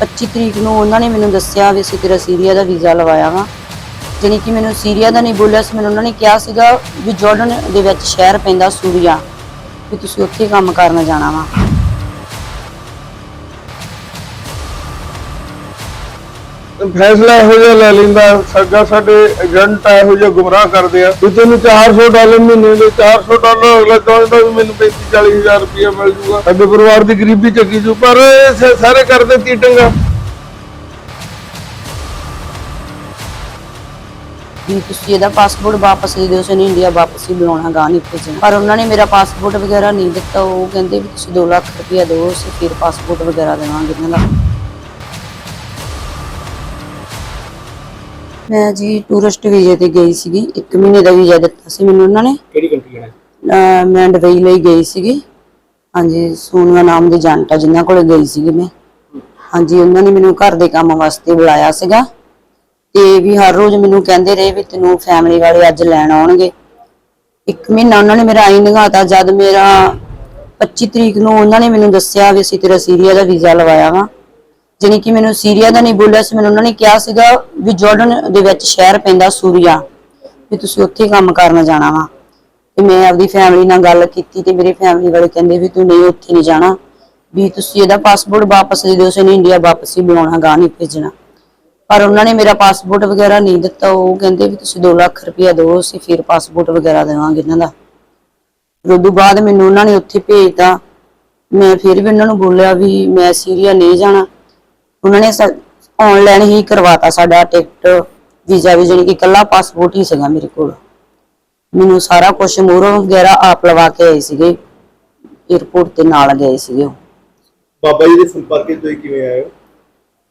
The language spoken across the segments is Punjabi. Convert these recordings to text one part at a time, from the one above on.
25 ਤਰੀਕ ਨੂੰ ਉਹਨਾਂ ਨੇ ਮੈਨੂੰ ਦੱਸਿਆ ਵੀ ਅਸੀਂ ਤੇਰਾ ਸੀਰੀਆ ਦਾ ਵੀਜ਼ਾ ਲਵਾਇਆ ਵਾ। ਜਾਣੀ ਕਿ ਮੈਨੂੰ ਸੀਰੀਆ ਦਾ ਨਹੀਂ ਬੋਲਿਆ ਸੀ, ਮੈਨੂੰ ਉਹਨਾਂ ਨੇ ਕਿਹਾ ਸੀਗਾ ਵੀ ਜਾਰਡਨ ਦੇ ਵਿੱਚ ਸ਼ਹਿਰ ਪੈਂਦਾ ਸੂਰੀਆ ਵੀ ਤੁਸੀਂ ਉੱਥੇ ਕੰਮ ਕਰਨ ਜਾਣਾ ਵਾ। ਫੈਸਲਾ ਇਹੋ ਜਿਹਾ ਲੈ ਲੈਂਦਾ ਸੱਗਾ ਸਾਡੇ ਏਜੰਟ ਇਹੋ ਜਿਹਾ ਗੁੰਮਰਾਹ ਕਰਦੇ ਆ। ਵੀ ਤੈਨੂੰ 400 ਡਾਲਰ ਮਹੀਨੇ ਦੇ 400 ਡਾਲਰ ਅਗਲਾ ਚਾਹੁੰਦਾ ਵੀ ਮੈਨੂੰ 35 40 ਹਜ਼ਾਰ ਮਿਲ ਜੂਗਾ। ਸਾਡੇ ਪਰਿਵਾਰ ਦੀ ਗਰੀਬੀ ਚੱਕੀ ਜੂ, ਪਰ ਸਾਰੇ ਕਰਦੇ ਤੀਟੰਗਾ ਵੀ ਤੁਸੀਂ ਇਹਦਾ ਪਾਸਪੋਰਟ ਵਾਪਸ ਦੇ ਦਿਓ ਸਾਨੂੰ ਇੰਡੀਆ ਵਾਪਸ ਹੀ ਬੁਲਾਉਣਾ ਗਾ ਨਹੀਂ ਭੇਜਣਾ ਪਰ ਉਹਨਾਂ ਨੇ ਮੇਰਾ ਪਾਸਪੋਰਟ ਵਗੈਰਾ ਨਹੀਂ ਦਿੱਤਾ, ਉਹ ਕਹਿੰਦੇ ਵੀ ਤੁਸੀਂ 2 ਲੱਖ ਰੁਪਇਆ ਦਿਓ, ਅਸੀਂ ਫਿਰ ਪਾਸਪੋਰਟ ਵਗੈਰਾ ਦੇਵਾਂਗੇ, ਇਹਨਾਂ ਦਾ। ਮੈਂ ਜੀ ਟੂਰਿਸਟ ਵੀਜ਼ੇ ਤੇ ਗਈ ਸੀਗੀ 1 ਮਹੀਨੇ ਦਾ ਵੀਜ਼ਾ ਦਿੱਤਾ ਸੀ ਮੈਨੂੰ ਉਹਨਾਂ ਨੇ। ਕਿਹੜੀ ਕੰਟਰੀ ਜਾਣਾ? ਅਹ ਮੈਂ ਦੁਬਈ ਲਈ ਗਈ ਸੀਗੀ। ਹਾਂਜੀ ਸੋਨੀਆ ਨਾਮ ਦੀ ਏਜੰਟ ਆ ਜਿਨ੍ਹਾਂ ਕੋਲੇ ਗਈ ਸੀਗੀ ਮੈਂ। ਹਾਂਜੀ ਉਹਨਾਂ ਨੇ ਮੈਨੂੰ ਘਰ ਦੇ ਕੰਮ ਵਾਸਤੇ ਬੁਲਾਇਆ ਸੀਗਾ। ਤੇ ਵੀ ਹਰ ਰੋਜ਼ ਮੈਨੂੰ ਕਹਿੰਦੇ ਰਹੇ ਵੀ ਤੈਨੂੰ ਫੈਮਿਲੀ ਵਾਲੇ ਅੱਜ ਲੈਣ ਆਉਣਗੇ। ਇੱਕ ਮਹੀਨਾ ਉਹਨਾਂ ਨੇ ਮੇਰਾ ਆਈ ਨਿਗਾਤਾ ਜਦ ਮੇਰਾ 25 ਤਰੀਕ ਨੂੰ ਉਹਨਾਂ ਨੇ ਮੈਨੂੰ ਦੱਸਿਆ ਵੀ ਅਸੀਂ ਤੇਰਾ ਸੀਰੀਆ ਦਾ ਵੀਜ਼ਾ ਲਵਾਇਆ ਵਾ। ਜਾਣੀ ਕਿ ਮੈਨੂੰ ਸੀਰੀਆ ਦਾ ਨਹੀਂ ਬੋਲਿਆ ਸੀ, ਮੈਨੂੰ ਉਹਨਾਂ ਨੇ ਕਿਹਾ ਸੀਗਾ ਵੀ ਜਾਰਡਨ ਦੇ ਵਿੱਚ ਸ਼ਹਿਰ ਪੈਂਦਾ ਸੂਰੀਆ, ਵੀ ਤੁਸੀਂ ਉੱਥੇ ਕੰਮ ਕਰਨ ਜਾਣਾ ਵਾ। ਤੇ ਮੈਂ ਆਪਦੀ ਫੈਮਿਲੀ ਨਾਲ ਗੱਲ ਕੀਤੀ ਤੇ ਮੇਰੇ ਫੈਮਿਲੀ ਵਾਲੇ ਕਹਿੰਦੇ ਵੀ ਤੂੰ ਨਹੀਂ, ਉੱਥੇ ਨਹੀਂ ਜਾਣਾ। ਵੀ ਤੁਸੀਂ ਇਹਦਾ ਪਾਸਪੋਰਟ ਵਾਪਸ ਦੇ ਦਿਓ, ਸਾਨੂੰ ਇੰਡੀਆ ਵਾਪਸ ਹੀ ਬੁਲਾਉਣਾ ਗਾ ਨਹੀਂ ਭੇਜਣਾ। ਪਰ ਉਹਨਾਂ ਨੇ ਮੇਰਾ ਪਾਸਪੋਰਟ ਵਗੈਰਾ ਨਹੀਂ ਦਿੱਤਾ, ਉਹ ਕਹਿੰਦੇ ਵੀ ਤੁਸੀਂ 2 ਲੱਖ ਰੁਪਇਆ ਦਿਓ, ਅਸੀਂ ਫਿਰ ਪਾਸਪੋਰਟ ਵਗੈਰਾ ਦੇਵਾਂਗੇ ਇਹਨਾਂ ਦਾ। ਫਿਰ ਉਦੋਂ ਬਾਅਦ ਮੈਨੂੰ ਉਹਨਾਂ ਨੇ ਉੱਥੇ ਭੇਜਤਾ। ਮੈਂ ਫਿਰ ਵੀ ਉਹਨਾਂ ਨੂੰ ਬੋਲਿਆ ਵੀ ਮੈਂ ਸੀਰੀਆ ਨਹੀਂ ਜਾਣਾ। ਉਹਨਾਂ ਨੇ ਆਨਲਾਈਨ ਹੀ ਕਰਵਾਤਾ ਸਾਡਾ ਟਿਕਟ ਵੀਜ਼ਾ ਵੀ ਜਾਣੀ ਕਿ ਇਕੱਲਾ ਪਾਸਪੋਰਟ ਹੀ ਸੀਗਾ ਮੇਰੇ ਕੋਲ। ਮੈਨੂੰ ਸਾਰਾ ਕੁਝ ਮੋਹਰੋਂ ਵਗੈਰਾ ਆਪ ਲਵਾ ਕੇ ਆਏ ਸੀਗੇ 에어ਪੋਰਟ ਤੇ ਨਾਲ ਗਏ ਸੀਗੇ ਉਹ। ਬਾਬਾ ਜੀ ਦੇ ਸੰਪਰਕ ਵਿੱਚ ਤੁਸੀਂ ਕਿਵੇਂ ਆਏ ਹੋ?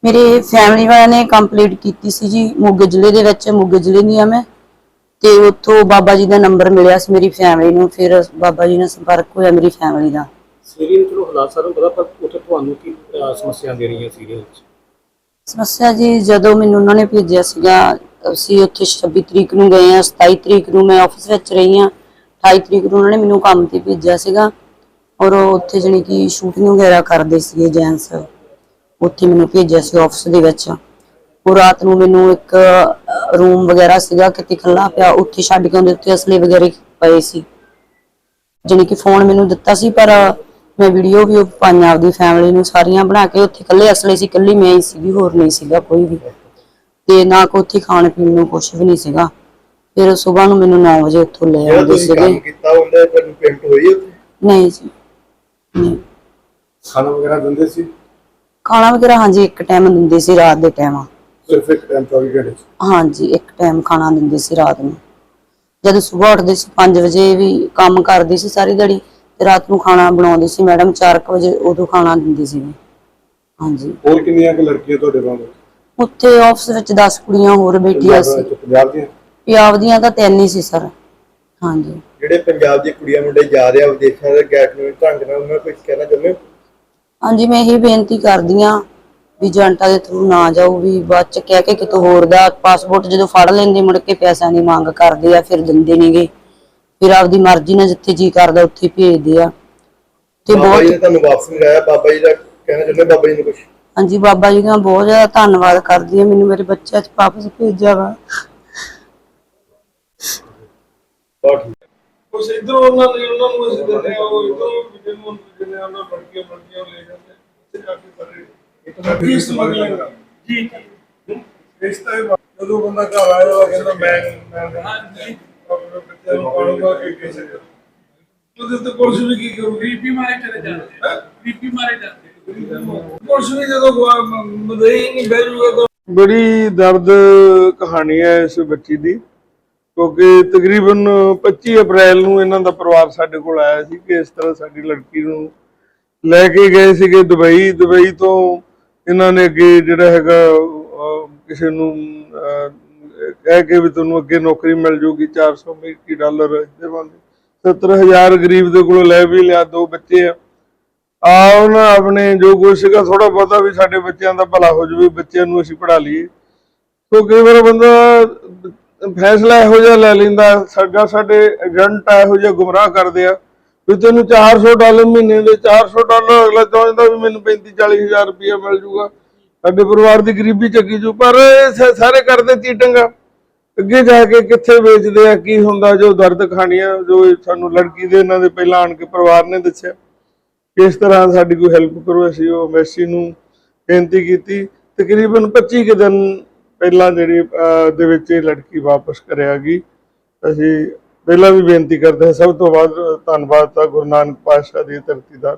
ਮੇਰੇ ਫੈਮਿਲੀ ਵਾਲਿਆਂ ਨੇ ਕੰਪਲੀਟ ਕੀਤੀ ਸੀ ਜੀ ਮੋਗੇ ਜ਼ਿਲ੍ਹੇ ਦੇ ਵਿੱਚ ਮੋਗੇ ਜ਼ਿਲ੍ਹੇ ਦੀ ਆ ਮੈਂ। ਤੇ ਉੱਥੋਂ ਬਾਬਾ ਜੀ ਦਾ ਨੰਬਰ ਮਿਲਿਆ ਸੀ ਮੇਰੀ ਫੈਮਿਲੀ ਨੂੰ ਫਿਰ ਬਾਬਾ ਜੀ ਨਾਲ ਸੰਪਰਕ ਹੋਇਆ ਮੇਰੀ ਫੈਮਿਲੀ ਦਾ। ਸੀਰੀਆ ਚਲੋ ਹਾਲਾਤ ਸਾਰਿਆਂ ਪਤਾ ਪਰ ਉੱਥੇ ਤੁਹਾਨੂੰ ਕੀ ਅਹ, ਸਮੱਸਿਆ ਦੇ ਰਹੀਆਂ ਸੀਰੀਆ ਵਿੱਚ? ਸਮੱਸਿਆ ਜੀ ਜਦੋਂ ਮੈਨੂੰ ਉਹਨਾਂ ਨੇ ਭੇਜਿਆ ਸੀਗਾ ਅਸੀਂ ਉੱਥੇ 26 ਤਰੀਕ ਨੂੰ ਗਏ ਆ 27 ਤਰੀਕ ਨੂੰ ਮੈਂ ਆਫਿਸ ਵਿੱਚ ਰਹੀ ਆ 28 ਤਰੀਕ ਨੂੰ ਉਹਨਾਂ ਨੇ ਮੈਨੂੰ ਕੰਮ ਤੇ ਭੇਜਿਆ ਸੀਗਾ ਔਰ ਉਹ ਉੱਥੇ ਜਣੀ ਕਿ ਸ਼ੂਟਿੰਗ ਵਗੈਰਾ ਕਰਦੇ ਸੀਗੇ ਜੈਂਸ ਉੱਥੇ ਮੈਨੂੰ ਭੇਜਿਆ ਸੀ ਆਫਿਸ ਦੇ ਵਿੱਚ। ਉਹ ਰਾਤ ਨੂੰ ਮੈਨੂੰ ਇੱਕ ਰੂਮ ਵਗੈਰਾ ਸੀਗਾ ਕਿਤੇ ਖੱਲਾ ਪਿਆ ਉੱਥੇ ਛੱਡ ਕੇ ਉਹਦੇ ਉੱਤੇ ਅਸਲੇ ਵਗੈਰੇ ਪਏ ਸੀ। ਜਾਣੀ ਕਿ ਫੋਨ ਮੈਨੂੰ ਦਿੱਤਾ ਸੀ ਪਰ ਮੈਂ ਵੀਡੀਓ ਵੀ ਉਹ ਪਾਈਆਂ ਆਪਦੀ ਫੈਮਿਲੀ ਨੂੰ ਸਾਰੀਆਂ ਬਣਾ ਕੇ ਉੱਥੇ ਇਕੱਲੇ ਅਸਲੇ ਸੀ ਇਕੱਲੀ ਮੈਂ ਹੀ ਸੀਗੀ ਹੋਰ ਨਹੀਂ ਸੀਗਾ ਕੋਈ ਵੀ। ਤੇ ਨਾ ਕੋ ਉੱਥੇ ਖਾਣ ਪੀਣ ਨੂੰ ਕੁਝ ਵੀ ਨਹੀਂ ਸੀਗਾ। ਫਿਰ ਸਵੇਰ ਨੂੰ ਮੈਨੂੰ 9 ਵਜੇ ਉੱਥੋਂ ਲੈ ਜਿਹੜਾ ਆਉਂਦੇ ਤੁਸੀਂ ਕੰਮ ਸੀਗੇ। ਕੀਤਾ ਉਹਦੇ ਤੁਹਾਨੂੰ ਪੇਮੈਂਟ ਹੋਈ ਉੱਥੇ? ਨਹੀਂ ਜੀ ਨਹੀਂ। ਖਾਣਾ ਵਗੈਰਾ ਦਿੰਦੇ ਸੀ? ਖਾਣਾ ਵਗੈਰਾ ਹਾਂਜੀ ਇੱਕ ਟਾਈਮ ਦਿੰਦੇ ਸੀ ਰਾਤ ਦੇ ਟਾਈਮ ਸਿਰਫ ਇੱਕ ਟਾਈਮ 24 ਘੰਟੇ 'ਚ? ਹਾਂਜੀ ਇੱਕ ਟਾਈਮ ਖਾਣਾ ਦਿੰਦੇ ਸੀ ਰਾਤ ਨੂੰ। ਜਦ ਸਵੇਰ ਉੱਠਦੇ ਸੀ 5 ਵਜੇ ਵੀ ਕੰਮ ਕਰਦੀ ਸੀ ਸਾਰੀ ਦਿਹਾੜੀ ਤੇ ਰਾਤ ਨੂੰ ਖਾਣਾ ਬਣਾਉਂਦੀ ਸੀ ਮੈਡਮ 4 ਵਜੇ ਉਦੋਂ ਖਾਣਾ ਦਿੰਦੀ ਸੀ। ਹਾਂਜੀ। ਹੋਰ ਕਿੰਨੀਆਂ ਕੁ ਲੜਕੀਆਂ ਤੁਹਾਡੇ ਨਾਲ? ਉੱਥੇ ਆਫਿਸ ਵਿੱਚ 10 ਕੁੜੀਆਂ ਹੋਰ ਬੈਠੀਆਂ ਸੀ। ਪੰਜਾਬ ਦੀਆਂ? ਪੰਜਾਬ ਦੀਆਂ ਤਾਂ ਤਿੰਨ ਹੀ ਸੀ ਸਰ। ਹਾਂਜੀ। ਜਿਹੜੇ ਪੰਜਾਬ ਦੀ ਕੁੜੀਆਂ ਮੁੰਡੇ ਜਾ ਰਹੇ ਆ ਵਿਦੇਸ਼ਾਂ ਦੇ ਗੈਰ ਕਾਨੂੰਨੀ ਢੰਗ ਨਾਲ ਉਹਨਾਂ ਨੂੰ ਕੁਝ ਕਹਿਣਾ ਚਾਹੁੰਦੇ ਹਾਂਜੀ ਮੈਂ ਇਹੀ ਬੇਨਤੀ ਕਰਦੀ ਆ ਵੀ ਏਜੰਟਾਂ ਦੇ ਥਰੂ ਨਾ ਜਾਓ ਵੀ ਬਾਅਦ ਚ ਕਹਿ ਕੇ ਕਿਤੋਂ ਹੋਰ ਦਾ ਪਾਸਪੋਰਟ ਜਦੋਂ ਫੜ ਲੈਂਦੇ ਮੁੜ ਕੇ ਪੈਸਿਆਂ ਦੀ ਮੰਗ ਕਰਦੇ ਆ ਫਿਰ ਦਿੰਦੇ ਨੇਗੇ। ਫਿਰ ਆਪਦੀ ਮਰਜ਼ੀ ਨਾਲ ਜਿੱਥੇ ਜੀ ਕਰਦਾ ਉੱਥੇ ਭੇਜਦੇ ਆ। ਤੇ ਬਾਬਾ ਜੀ ਨੇ ਬਹੁਤ ਤੁਹਾਨੂੰ ਵਾਪਸ ਮੰਗਾਇਆ ਬਾਬਾ ਜੀ ਦਾ ਕਹਿਣਾ ਚਾਹੁੰਦੇ ਬਾਬਾ ਜੀ ਨੂੰ ਕੁਝ ਹਾਂਜੀ ਬਾਬਾ ਜੀ ਦਾ ਬਹੁਤ ਜ਼ਿਆਦਾ ਧੰਨਵਾਦ ਕਰਦੀ ਆ ਮੈਨੂੰ ਮੇਰੇ ਬੱਚਿਆਂ ਚ ਵਾਪਸ ਭੇਜਿਆ ਵਾ। ਬਹੁਤ ਠੀਕ। ਕੁਛ ਇਧਰੋਂ ਉਹਨਾਂ ਨੇ ਉਹਨਾਂ ਨੂੰ ਅਸੀਂ ਦਿੰਦੇ ਆ ਉਹ ਇਧਰੋਂ ਜਿਹਨੂੰ ਨੂੰ ਦਿੰਦੇ ਆ ਉਹਨਾਂ ਲੜਕੀਆਂ ਲੜਕੀਆਂ ਲੈ ਜਾਂਦੇ ਉੱਥੇ ਜਾ ਕੇ ਕਰੇ ਲੜਕੀ ਸਮਗਲਿੰਗ ਜੀ। ਇਸ ਤਰ੍ਹਾਂ ਜਦੋਂ ਬੰਦਾ ਘਰ ਆਇਆ ਉਹ ਕਹਿੰਦਾ ਮੈਂ ਮੈਂ ਹਾਂਜੀ। ਆਪਣੇ ਬੱਚਿਆਂ ਨੂੰ ਪਾਲੂਗਾ ਕਿ ਕਿਸੇ ਉਹਦੇ ਤੇ ਪੁਲਿਸ ਵੀ ਕੀ ਕਰੂ ਬੀਪੀ ਮਾਰੇ ਚਲੇ ਜਾਂਦੇ ਬੀਪੀ ਮਾਰੇ ਜਾਂਦੇ ਪੁਲਿਸ ਵੀ ਜਦੋਂ ਮਦਈ ਨਹੀਂ ਬੈਜੂਗਾ ਤਾਂ ਬੜੀ ਦਰਦ ਕਹਾਣੀ ਹੈ ਇਸ ਬੱਚੀ ਦੀ, ਕਿਉਂਕਿ ਤਕਰੀਬਨ 25 ਅਪ੍ਰੈਲ ਨੂੰ ਇਹਨਾਂ ਦਾ ਪਰਿਵਾਰ ਸਾਡੇ ਕੋਲ ਆਇਆ ਸੀ ਕਿ ਇਸ ਤਰ੍ਹਾਂ ਸਾਡੀ ਲੜਕੀ ਨੂੰ ਲੈ ਕੇ ਗਏ ਸੀਗੇ ਦੁਬਈ। ਦੁਬਈ ਤੋਂ ਇਹਨਾਂ ਨੇ ਅੱਗੇ ਜਿਹੜਾ ਹੈਗਾ ਕਿਸੇ ਨੂੰ ਕਹਿ ਕੇ ਵੀ ਤੁਹਾਨੂੰ ਅੱਗੇ ਨੌਕਰੀ ਮਿਲ ਜੂਗੀ 400 ਅਮਰੀਕੀ ਡਾਲਰ ਦੇਵਾਂਗੇ 70000 ਗਰੀਬ ਦੇ ਕੋਲੋਂ ਲੈ ਵੀ ਲਿਆ ਦੋ ਬੱਚੇ ਆ। ਆ ਉਹਨਾਂ ਆਪਣੇ ਜੋ ਕੁਛ ਸੀਗਾ ਥੋੜਾ ਬਹੁਤਾ ਵੀ ਸਾਡੇ ਬੱਚਿਆਂ ਦਾ ਭਲਾ ਹੋ ਜਾਵੇ, ਬੱਚਿਆਂ ਨੂੰ ਅਸੀਂ ਪੜ੍ਹਾ ਲਈਏ। ਸੋ ਕਈ ਵਾਰ ਬੰਦਾ ਫੈਸਲਾ ਇਹੋ ਜਿਹਾ ਲੈ ਲੈਂਦਾ, ਸਾਡਾ ਸਾਡੇ ਏਜੰਟ ਇਹੋ ਜਿਹਾ ਗੁੰਮਰਾਹ ਕਰਦੇ ਆ, ਵੀ ਤੈਨੂੰ 400 ਡਾਲਰ ਮਹੀਨੇ ਦੇ 400 ਡਾਲਰ ਅਗਲਾ ਚਾਹੁੰਦਾ ਵੀ ਮੈਨੂੰ 35 40 ਹਜ਼ਾਰ ਰੁਪਇਆ ਮਿਲ ਜੂਗਾ। ਸਾਡੇ ਪਰਿਵਾਰ ਦੀ ਗਰੀਬੀ ਚੱਕੀ ਜੂ, ਪਰ ਸਾਰੇ ਕਰਦੇ ਚੀਟਿੰਗ ਅੱਗੇ ਜਾ ਕੇ ਕਿੱਥੇ ਵੇਚਦੇ ਆ, ਕੀ ਹੁੰਦਾ, ਜੋ ਦਰਦ ਕਹਾਣੀਆਂ ਜੋ ਸਾਨੂੰ ਲੜਕੀ ਦੇ ਇਹਨਾਂ ਦੇ ਪਹਿਲਾਂ ਆਣ ਕੇ ਪਰਿਵਾਰ ਨੇ ਦੱਸਿਆ। ਕਿਸ ਤਰ੍ਹਾਂ ਸਾਡੀ ਕੋਈ ਹੈਲਪ ਕਰੋ, ਅਸੀਂ ਉਹ ਮੈਸੀ ਨੂੰ ਬੇਨਤੀ ਕੀਤੀ। ਤਕਰੀਬਨ 25 ਕੁ ਦਿਨ ਪਹਿਲਾਂ ਜਿਹੜੀ ਦੇ ਵਿੱਚ ਇਹ ਲੜਕੀ ਵਾਪਸ ਕਰਿਆ ਗਈ। ਅਸੀਂ ਪਹਿਲਾਂ ਵੀ ਬੇਨਤੀ ਕਰਦੇ ਹਾਂ, ਸਭ ਤੋਂ ਵੱਧ ਧੰਨਵਾਦ ਤਾਂ ਗੁਰੂ ਨਾਨਕ ਪਾਤਸ਼ਾਹ ਦੀ ਧਰਤੀ ਦਾ।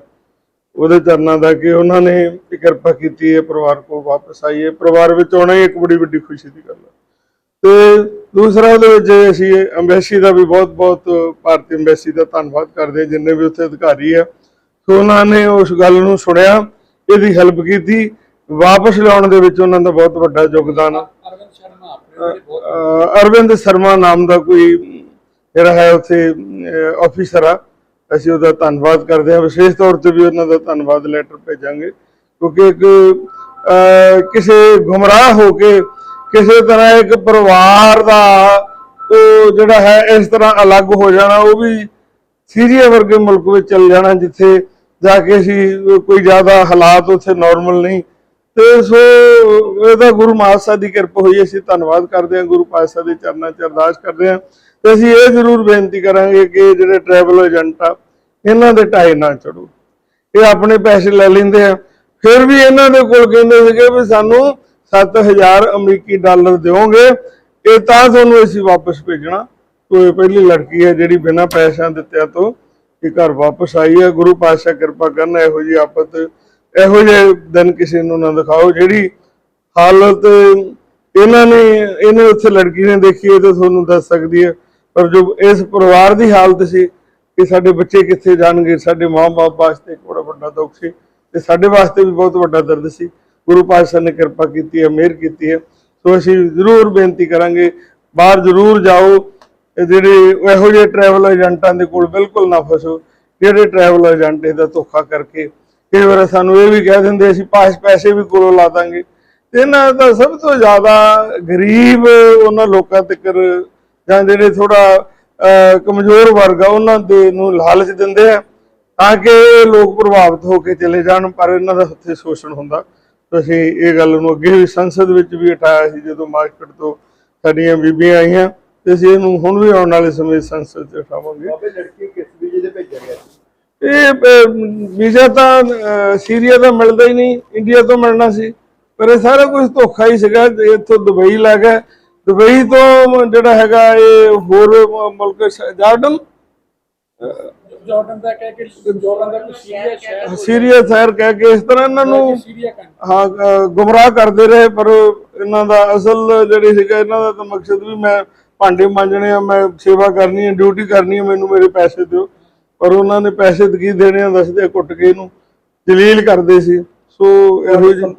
ਉਹਦੇ ਚਰਨਾਂ ਦਾ ਕਿ ਉਹਨਾਂ ਨੇ ਕਿਰਪਾ ਕੀਤੀ ਹੈ ਪਰਿਵਾਰ ਕੋ ਵਾਪਸ ਆਈ ਹੈ ਪਰਿਵਾਰ ਵਿੱਚ ਆਉਣਾ ਹੀ ਇੱਕ ਬੜੀ ਵੱਡੀ ਖੁਸ਼ੀ ਦੀ ਗੱਲ ਹੈ ਤੇ ਦੂਸਰਾ ਉਹਦੇ ਵਿੱਚ ਅਸੀਂ ਅੰਬੈਸੀ ਦਾ ਵੀ ਬਹੁਤ ਬਹੁਤ ਭਾਰਤੀ ਅੰਬੈਸੀ ਦਾ ਧੰਨਵਾਦ ਕਰਦੇ ਹਾਂ ਜਿੰਨੇ ਵੀ ਉੱਥੇ ਅਧਿਕਾਰੀ ਆ। ਸੋ ਉਹਨਾਂ ਨੇ ਉਸ ਗੱਲ ਨੂੰ ਸੁਣਿਆ ਇਹਦੀ ਹੈਲਪ ਕੀਤੀ। ਵਾਪਸ ਲਿਆਉਣ ਦੇ ਵਿੱਚ ਉਹਨਾਂ ਦਾ ਬਹੁਤ ਵੱਡਾ ਯੋਗਦਾਨ ਆ। ਅਰਵਿੰਦ ਸ਼ਰਮਾ ਨਾਮ ਦਾ ਕੋਈ ਜਿਹੜਾ ਹੈ ਉੱਥੇ ਆਫੀਸਰ ਆ। ਅਸੀਂ ਉਹਦਾ ਧੰਨਵਾਦ ਕਰਦੇ ਹਾਂ। ਵਿਸ਼ੇਸ਼ ਤੌਰ ਤੇ ਵੀ ਉਹਨਾਂ ਦਾ ਧੰਨਵਾਦ ਲੈਟਰ ਭੇਜਾਂਗੇ। ਕਿਉਂਕਿ ਇੱਕ ਕਿਸੇ ਗੁੰਮਰਾਹ ਹੋ ਕੇ ਕਿਸੇ ਤਰ੍ਹਾਂ ਇੱਕ ਪਰਿਵਾਰ ਦਾ ਉਹ ਜਿਹੜਾ ਹੈ, ਇਸ ਤਰ੍ਹਾਂ ਅਲੱਗ ਹੋ ਜਾਣਾ, ਉਹ ਵੀ ਸੀਰੀਆ ਵਰਗੇ ਮੁਲਕ ਵਿੱਚ ਚੱਲ ਜਾਣਾ, ਜਿੱਥੇ ਜਾ ਕੇ ਅਸੀਂ ਕੋਈ ਜ਼ਿਆਦਾ ਹਾਲਾਤ ਉੱਥੇ ਨਾਰਮਲ ਨਹੀਂ। ਤੇ ਸੋ, ਇਹਦਾ ਗੁਰੂ ਮਹਾਰਾਜ ਦੀ ਕਿਰਪਾ ਹੋਈ, ਅਸੀਂ ਧੰਨਵਾਦ ਕਰਦੇ ਹਾਂ। ਗੁਰੂ ਪਾਤਸ਼ਾਹ ਦੇ ਚਰਨਾਂ 'ਚ ਅਰਦਾਸ ਕਰਦੇ ਹਾਂ। ਤੇ ਅਸੀਂ ਇਹ ਜ਼ਰੂਰ ਬੇਨਤੀ ਕਰਾਂਗੇ ਕਿ ਜਿਹੜੇ ਟਰੈਵਲ ਏਜੰਟ ਆ, ਇਹਨਾਂ ਦੇ ਢਾਈ ਨਾ ਚੜੋ ਇਹ ਆਪਣੇ ਪੈਸੇ ਲੈ ਲੈਂਦੇ ਆ। ਫਿਰ ਵੀ ਇਹਨਾਂ ਦੇ ਕੋਲ ਕਹਿੰਦੇ ਸੀਗੇ ਵੀ ਸਾਨੂੰ 7000 ਅਮਰੀਕੀ ਡਾਲਰ ਦਿਓਗੇ, ਇਹ ਤਾਂ ਤੁਹਾਨੂੰ ਅਸੀਂ ਵਾਪਸ ਭੇਜਣਾ। ਕੋਈ ਪਹਿਲੀ ਲੜਕੀ ਹੈ ਜਿਹੜੀ ਬਿਨਾਂ ਪੈਸਿਆਂ ਦਿੱਤਿਆਂ ਤੋਂ ਇਹ ਘਰ ਵਾਪਸ ਆਈ ਹੈ। ਗੁਰੂ ਪਾਤਸ਼ਾਹ ਕਿਰਪਾ ਕਰਨ, ਇਹੋ ਜੀ ਆਪਤ ਇਹੋ ਜਿਹੇ ਦਿਨ ਕਿਸੇ ਨੂੰ ਨਾ ਦਿਖਾਓ, ਜਿਹੜੀ ਹਾਲਤ ਇਹਨਾਂ ਨੇ, ਇਹਨੇ ਉੱਥੇ ਲੜਕੀ ਨੇ ਦੇਖੀ ਹੈ ਤੇ ਤੁਹਾਨੂੰ ਦੱਸ ਸਕਦੀ ਹੈ। ਪਰ ਜੋ ਇਸ ਪਰਿਵਾਰ ਦੀ ਹਾਲਤ ਸੀ ਕਿ ਸਾਡੇ ਬੱਚੇ ਕਿੱਥੇ ਜਾਣਗੇ, ਸਾਡੇ ਮਾਂ-ਬਾਪ ਵਾਸਤੇ ਇੱਕ ਬੜਾ ਵੱਡਾ ਦੁੱਖ ਸੀ ਤੇ ਸਾਡੇ ਵਾਸਤੇ ਵੀ ਬਹੁਤ ਵੱਡਾ ਦਰਦ ਸੀ। ਗੁਰੂ ਪਾਤਸ਼ਾਹ ਨੇ ਕਿਰਪਾ ਕੀਤੀ ਹੈ, ਮਿਹਰ ਕੀਤੀ ਹੈ। ਸੋ ਅਸੀਂ ਜ਼ਰੂਰ ਬੇਨਤੀ ਕਰਾਂਗੇ, ਬਾਹਰ ਜ਼ਰੂਰ ਜਾਓ। ਜਿਹੜੇ ਇਹੋ ਜਿਹੇ ਟਰੈਵਲ ਏਜੰਟਾਂ ਦੇ ਕੋਲ ਬਿਲਕੁਲ ਨਾ ਫਸੋ। ਜਿਹੜੇ ਟਰੈਵਲ ਏਜੰਟ ਇਹਦਾ ਧੋਖਾ ਕਰਕੇ, ਕਈ ਵਾਰ ਸਾਨੂੰ ਇਹ ਵੀ ਕਹਿ ਦਿੰਦੇ, ਅਸੀਂ ਪਾਸ ਪੈਸੇ ਵੀ ਕੋਲੋਂ ਲਾ ਦਾਂਗੇ। ਇਹਨਾਂ ਦਾ ਸਭ ਤੋਂ ਜ਼ਿਆਦਾ ਗਰੀਬ ਉਹਨਾਂ ਲੋਕਾਂ ਤੱਕ ਜਾਂ ਜਿਹੜੇ ਥੋੜਾ ਕਮਜ਼ੋਰ ਵਰਗ ਆ ਉਹਨਾਂ ਦੇ ਨੂੰ ਲਾਲਚ ਦਿੰਦੇ ਆ ਤਾਂ ਕਿ ਇਹ ਲੋਕ ਪ੍ਰਭਾਵਿਤ ਹੋ ਕੇ ਚਲੇ ਜਾਣ ਪਰ ਇਹਨਾਂ ਦਾ ਉੱਥੇ ਸ਼ੋਸ਼ਣ ਹੁੰਦਾ ਅਸੀਂ ਇਹ ਗੱਲ ਨੂੰ ਅੱਗੇ ਵੀ ਸੰਸਦ ਵਿੱਚ ਵੀ ਉਠਾਇਆ ਸੀ ਜਦੋਂ ਮਾਰਕੀਟ ਤੋਂ ਸਾਡੀਆਂ ਬੀਬੀਆਂ ਆਈਆਂ ਤੇ ਅਸੀਂ ਇਹਨੂੰ ਹੁਣ ਵੀ ਆਉਣ ਵਾਲੇ ਸਮੇਂ ਸੰਸਦ 'ਚ ਉਠਾਵਾਂਗੇ ਬਾਬੇ ਲੜਕੀ ਕਿਸ ਵੀਜ਼ੇ ਤੇ ਭੇਜਿਆ ਗਿਆ ਸੀ? ਇਹ ਵੀਜ਼ਾ ਤਾਂ ਸੀਰੀਆ ਦਾ ਮਿਲਦਾ ਹੀ ਨਹੀਂ ਇੰਡੀਆ ਤੋਂ ਮਿਲਣਾ ਸੀ ਪਰ ਇਹ ਸਾਰਾ ਕੁਝ ਧੋਖਾ ਹੀ ਸੀਗਾ ਇੱਥੋਂ ਦੁਬਈ ਲੈ ਗਏ ਦੁਬਈ ਤੋਂ ਜਿਹੜਾ ਹੈਗਾ ਇਹ ਹੋਰ ਮ- ਮੁਲਕ ਜਾਰਡਨ? ਜਾਰਡਨ ਦਾ ਕਹਿ ਕੇ ਜਾਰਡਨ ਦਾ ਕੋਈ ਸੀਰੀਆ ਸ਼ਹਿਰ ਸੀਰੀਆ ਸ਼ਹਿਰ ਕਹਿ ਕੇ ਇਸ ਤਰ੍ਹਾਂ ਇਹਨਾਂ ਨੂੰ ਹਾਂ ਗੁੰਮਰਾਹ ਕਰਦੇ ਰਹੇ ਪਰ ਇਹਨਾਂ ਦਾ ਅਸਲ ਜਿਹੜੀ ਸੀਗਾ ਇਹਨਾਂ ਦਾ ਤਾਂ ਮਕਸਦ ਵੀ ਮੈਂ ਭਾਂਡੇ ਮਾਂਜਣੇ ਆ ਮੈਂ ਸੇਵਾ ਕਰਨੀ ਹੈ ਡਿਊਟੀ ਕਰਨੀ ਹੈ ਮੈਨੂੰ ਮੇਰੇ ਪੈਸੇ ਦਿਓ। ਪਰ ਉਹਨਾਂ ਨੇ ਪੈਸੇ ਕੀ ਦੇਣੇ ਆ ਦੱਸਦੇ ਆ, ਕੁੱਟ ਕੇ ਇਹਨੂੰ ਜਲੀਲ ਕਰਦੇ ਸੀ। ਸੋ ਇਹੋ ਜਿਹੀ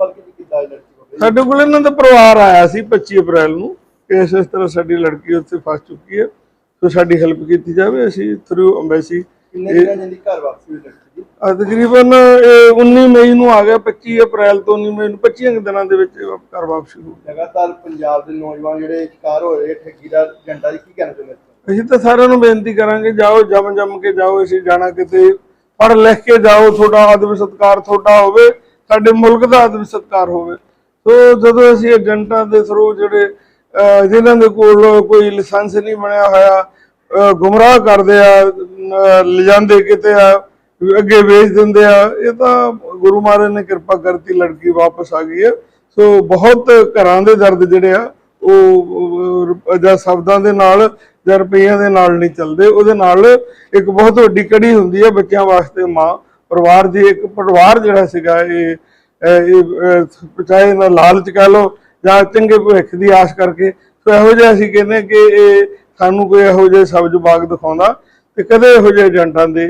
ਸਾਡੇ ਕੋਲ ਇਹਨਾਂ ਦਾ ਪਰਿਵਾਰ ਆਇਆ ਸੀ 25 ਅਪ੍ਰੈਲ ਨੂੰ। ਕਿ ਇਸ ਇਸ ਤਰ੍ਹਾਂ ਸਾਡੀ ਲੜਕੀ ਉੱਥੇ ਫਸ ਚੁੱਕੀ ਹੈ ਸੋ ਸਾਡੀ ਹੈਲਪ ਕੀਤੀ ਜਾਵੇ ਅਸੀਂ ਥਰੂ ਅੰਬੈਸੀ ਕਿੰਨੇ ਦਿਨਾਂ ਜਾਂਦੀ ਘਰ ਵਾਪਸੀ ਹੋਈ ਲੜਕੀ ਦੀ? ਤਕਰੀਬਨ ਇਹ 19 ਮਈ ਨੂੰ ਆ ਗਿਆ 25 ਅਪ੍ਰੈਲ ਤੋਂ 19 ਮਈ ਨੂੰ 25 ਕੁ ਦਿਨਾਂ ਦੇ ਵਿੱਚ ਘਰ ਵਾਪਸੀ ਹੋ ਲਗਾਤਾਰ ਪੰਜਾਬ ਦੇ ਨੌਜਵਾਨ ਜਿਹੜੇ ਸ਼ਿਕਾਰ ਹੋ ਰਹੇ ਠੱਗੀ ਦਾ ਏਜੰਟਾਂ ਦੀ ਕੀ ਕਹਿਣਾ ਚਾਹੁੰਦੇ ਅਸੀਂ ਤਾਂ ਸਾਰਿਆਂ ਨੂੰ ਬੇਨਤੀ ਕਰਾਂਗੇ ਜਾਓ ਜਮ ਜਮ ਕੇ ਜਾਓ ਅਸੀਂ ਜਾਣਾ ਕਿਤੇ ਪੜ੍ਹ ਲਿਖ ਕੇ ਜਾਓ ਤੁਹਾਡਾ ਆਦਮ ਸਤਕਾਰ ਤੁਹਾਡਾ ਹੋਵੇ ਸਾਡੇ ਮੁਲਕ ਦਾ ਆਦਮ ਸਤਕਾਰ ਹੋਵੇ। ਸੋ ਜਦੋਂ ਅਸੀਂ ਏਜੰਟਾਂ ਦੇ ਥਰੂ ਜਿਹੜੇ ਜਿਨ੍ਹਾਂ ਦੇ ਕੋਲ ਕੋਈ ਲਾਇਸੈਂਸ ਨਹੀਂ ਬਣਿਆ ਹੋਇਆ ਗੁੰਮਰਾਹ ਕਰਦੇ ਆ ਲਿਜਾਂਦੇ ਕਿਤੇ ਆ, ਅੱਗੇ ਵੇਚ ਦਿੰਦੇ ਆ, ਇਹ ਤਾਂ ਗੁਰੂ ਮਹਾਰਾਜ ਨੇ ਕਿਰਪਾ ਕਰਤੀ ਲੜਕੀ ਵਾਪਸ ਆ ਗਈ ਹੈ। ਸੋ ਬਹੁਤ ਘਰਾਂ ਦੇ ਦਰਦ ਜਿਹੜੇ ਆ, ਉਹ ਜਾਂ ਸ਼ਬਦਾਂ ਦੇ ਨਾਲ ਜਾਂ ਰੁਪਈਆਂ ਦੇ ਨਾਲ ਨਹੀਂ ਚੱਲਦੇ। ਉਹਦੇ ਨਾਲ ਇੱਕ ਬਹੁਤ ਵੱਡੀ ਕੜੀ ਹੁੰਦੀ ਹੈ ਬੱਚਿਆਂ ਵਾਸਤੇ ਮਾਂ, ਪਰਿਵਾਰ ਦੀ ਇੱਕ ਪਰਿਵਾਰ ਜਿਹੜਾ ਸੀਗਾ, ਇਹ ਇਹ ਇਹ, ਚਾਹੇ ਨਾ ਲਾਲਚ ਕਹਿ ਲਓ ਜਾਂ ਚੰਗੇ ਭਵਿੱਖ ਦੀ ਆਸ ਕਰਕੇ ਸੋ ਇਹੋ ਜਿਹਾ ਅਸੀਂ ਕਹਿੰਦੇ ਕਿ ਇਹ ਸਾਨੂੰ ਕੋਈ ਇਹੋ ਜਿਹੇ ਸਬਜ਼ ਬਾਗ ਦਿਖਾਉਂਦਾ ਤੇ ਕਦੇ ਇਹੋ ਜਿਹੇ ਏਜੰਟਾਂ ਦੇ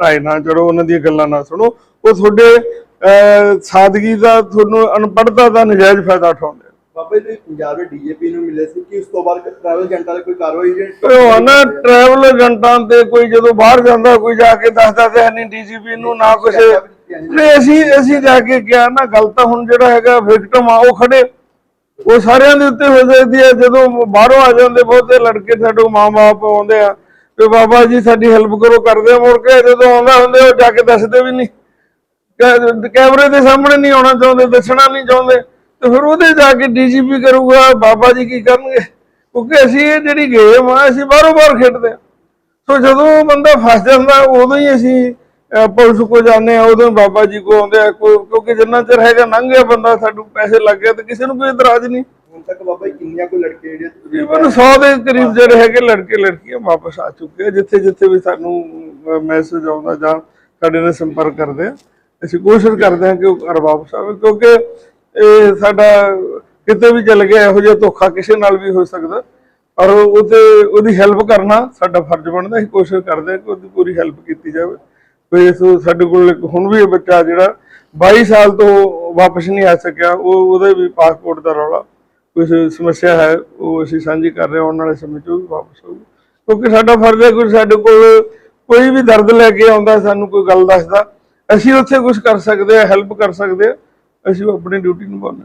ਢਾਈ ਨਾ ਚੜੋ ਉਹਨਾਂ ਦੀਆਂ ਗੱਲਾਂ ਨਾ ਸੁਣੋ ਉਹ ਤੁਹਾਡੇ ਸਾਦਗੀ ਦਾ ਤੁਹਾਨੂੰ ਅਨਪੜ੍ਹਤਾ ਦਾ ਨਜਾਇਜ਼ ਫਾਇਦਾ ਉਠਾਉਂਦੇ। ਬਾਬੇ ਤੁਸੀਂ ਪੰਜਾਬ ਦੇ ਡੀਜੀਪੀ ਨੂੰ ਮਿਲੇ ਸੀ ਕਿ ਉਸ ਤੋਂ ਬਾਅਦ ਟਰੈਵਲ ਏਜੰਟਾਂ ਦੀ ਕੋਈ ਕਾਰਵਾਈ ਤੇ ਉਹ ਨਾ ਟਰੈਵਲ ਏਜੰਟਾਂ ਤੇ ਕੋਈ ਜਦੋਂ ਬਾਹਰ ਜਾਂਦਾ ਕੋਈ ਜਾ ਕੇ ਦੱਸਦਾ ਤੇ ਨਹੀਂ ਡੀਜੀਪੀ ਨੂੰ ਨਾ ਕੁਛ ਨਹੀਂ ਅਸੀਂ ਅਸੀਂ ਜਾ ਕੇ ਕਿਹਾ ਨਾ ਗੱਲ ਤਾਂ ਹੁਣ ਜਿਹੜਾ ਹੈਗਾ ਵਿਕਟਮ ਆ, ਉਹ ਖੜੇ। ਉਹ ਸਾਰਿਆਂ ਦੇ ਉੱਤੇ ਹੋ ਜਾਂਦੀ ਹੈ ਜਦੋਂ ਬਾਹਰੋਂ ਆ ਜਾਂਦੇ ਬਹੁਤੇ ਲੜਕੇ ਸਾਡੇ ਮਾਂ-ਬਾਪ ਆਉਂਦੇ ਆ, ਤੇ ਬਾਬਾ ਜੀ ਸਾਡੀ ਹੈਲਪ ਕਰੋ, ਕਰਦੇ ਆ, ਮੁੜ ਕੇ ਜਦੋਂ ਆਉਂਦਾ ਹੁੰਦੇ, ਉਹ ਜਾ ਕੇ ਦੱਸਦੇ ਵੀ ਨਹੀਂ। ਕੈਮਰੇ ਦੇ ਸਾਹਮਣੇ ਨਹੀਂ ਆਉਣਾ ਚਾਹੁੰਦੇ, ਦੱਸਣਾ ਨਹੀਂ ਚਾਹੁੰਦੇ, ਤੇ ਫਿਰ ਉਹਦੇ ਜਾ ਕੇ ਡੀਜੀਪੀ ਕਰੂਗਾ, ਬਾਬਾ ਜੀ ਕੀ ਕਰਨਗੇ? ਕਿਉਂਕਿ ਅਸੀਂ ਇਹ ਜਿਹੜੀ ਗੇਮ ਆ, ਅਸੀਂ ਬਾਹਰੋਂ ਬਾਹਰ ਖੇਡਦੇ ਆ। ਸੋ ਜਦੋਂ ਬੰਦਾ ਫਸ ਜਾਂਦਾ, ਉਦੋਂ ਹੀ ਅਸੀਂ ਪੁਲਿਸ ਕੋ ਜਾਂਦੇ ਆ ਉਦੋਂ ਬਾਬਾ ਜੀ ਕੋ ਆਉਂਦੇ ਆ ਕਿਉਂਕਿ ਜਿੰਨਾ ਚਿਰ ਹੈਗਾ ਲੰਘ ਗਿਆ ਬੰਦਾ ਸਾਨੂੰ ਪੈਸੇ ਲੱਗ ਗਏ ਤੇ ਕਿਸੇ ਨੂੰ ਕੋਈ ਇਤਰਾਜ਼ ਨਹੀਂ। ਹੁਣ ਤੱਕ ਬਾਬਾ ਜੀ ਕਿੰਨੀਆਂ ਕੋ ਲੜਕੇ ਜਿਹੜੇ ਤਕਰੀਬਨ 100 ਦੇ ਕਰੀਬ ਜਿਹੜੇ ਹੈਗੇ ਲੜਕੇ ਲੜਕੀਆਂ ਵਾਪਸ ਆ ਚੁੱਕੇ ਆ ਜਿੱਥੇ ਜਿੱਥੇ ਵੀ ਸਾਨੂੰ ਮੈਸੇਜ ਆਉਂਦਾ ਜਾਂ ਸਾਡੇ ਨਾਲ ਸੰਪਰਕ ਕਰਦੇ ਆ। ਅਸੀਂ ਕੋਸ਼ਿਸ਼ ਕਰਦੇ ਆ ਕਿ ਉਹ ਘਰ ਵਾਪਸ ਆਵੇ ਕਿਉਂਕਿ ਇਹ ਸਾਡਾ ਕਿਤੇ ਵੀ ਚੱਲ ਗਿਆ ਇਹੋ ਜਿਹਾ ਧੋਖਾ ਕਿਸੇ ਨਾਲ ਵੀ ਹੋ ਸਕਦਾ। ਔਰ ਉਹਦੇ ਉਹਦੀ ਹੈਲਪ ਕਰਨਾ ਸਾਡਾ ਫਰਜ਼ ਬਣਦਾ ਅਸੀਂ ਕੋਸ਼ਿਸ਼ ਕਰਦੇ ਆ ਕਿ ਉਹਦੀ ਪੂਰੀ ਹੈਲਪ ਕੀਤੀ ਜਾਵੇ। ਕੋਈ ਸੋ ਸਾਡੇ ਕੋਲ ਇੱਕ ਹੁਣ ਵੀ ਬੱਚਾ ਜਿਹੜਾ 22 ਸਾਲ ਤੋਂ ਵਾਪਸ ਨਹੀਂ ਆ ਸਕਿਆ, ਉਹ ਉਹਦੇ ਵੀ ਪਾਸਪੋਰਟ ਦਾ ਰੌਲਾ ਕੁਝ ਸਮੱਸਿਆ ਹੈ, ਉਹ ਅਸੀਂ ਸਾਂਝੀ ਕਰ ਰਹੇ ਹਾਂ, ਆਉਣ ਵਾਲੇ ਸਮੇਂ 'ਚ ਉਹ ਵੀ ਵਾਪਸ ਆਊਗਾ। ਕਿਉਂਕਿ ਸਾਡਾ ਫਰਜ਼ ਹੈ ਕੋਈ ਸਾਡੇ ਕੋਲ ਕੋਈ ਵੀ ਦਰਦ ਲੈ ਕੇ ਆਉਂਦਾ, ਸਾਨੂੰ ਕੋਈ ਗੱਲ ਦੱਸਦਾ, ਅਸੀਂ ਉੱਥੇ ਕੁਝ ਕਰ ਸਕਦੇ ਆ ਹੈਲਪ ਕਰ ਸਕਦੇ ਆ ਅਸੀਂ ਉਹ ਆਪਣੀ ਡਿਊਟੀ ਨਿਭਾਉਂਦੇ